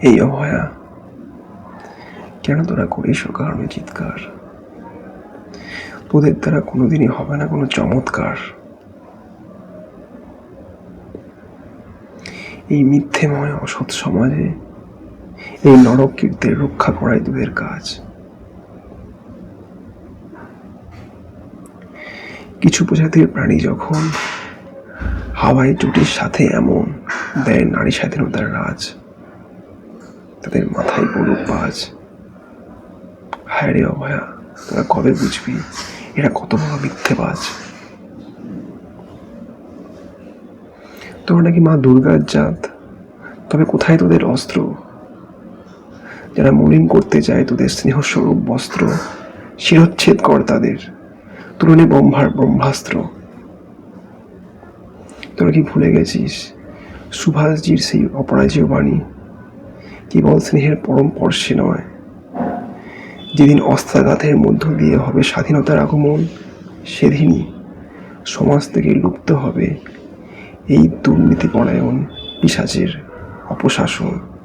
এই অভয়া, কেন তোরা করিস কারণে চিৎকার? তোদের দ্বারা কোনোদিনই হবে না কোনো চমৎকার। এই মিথ্যেময় অসৎ সমাজে এই নরক কীর্তের রক্ষা করাই তোদের কাজ। কিছু প্রজাতির প্রাণী যখন হাওয়াই চুটির সাথে এমন দেয় নারী স্বাধীনতার রাজ তাদের মাথায় পড়ুক বাজ। হায় রে অভয়া, তোরা কবে বুঝবি? এরা কত বড় মিথ্যেবাজ। তোরা নাকি মা দুর্গার জাত। তবে কোথায় তোদের অস্ত্র? যারা মলিন করতে চায় তোদের স্নেহস্বরূপ বস্ত্র, শিরচ্ছেদ কর তাদের। তুলনে ব্রহ্মার ব্রহ্মাস্ত্র। তোরা কি ভুলে গেছিস? সুভাষজির সেই অপরাজেয় বাণী। কেবল স্নেহের পরম পর্শে নয়। যেদিন অস্ত্রাঘাতের মধ্য দিয়ে হবে স্বাধীনতার আগমন, সেদিনই সমাজ থেকে লুপ্ত হবে এই দুর্নীতিপরায়ণ পিসাচের অপশাসন।